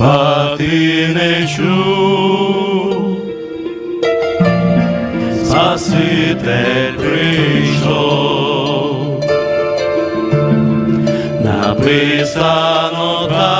Хіба ти не чув, Спаситель прийшов, написано так.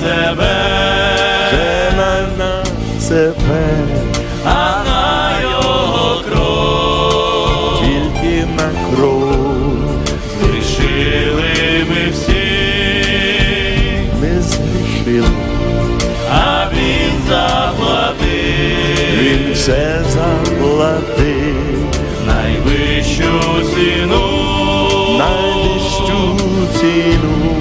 себе, вже на нас себе, а на його кров, тільки на кров, зрішили ми всі, ми зрішили, а він заплатив, він все заплатив, найвищу ціну, найвищу ціну.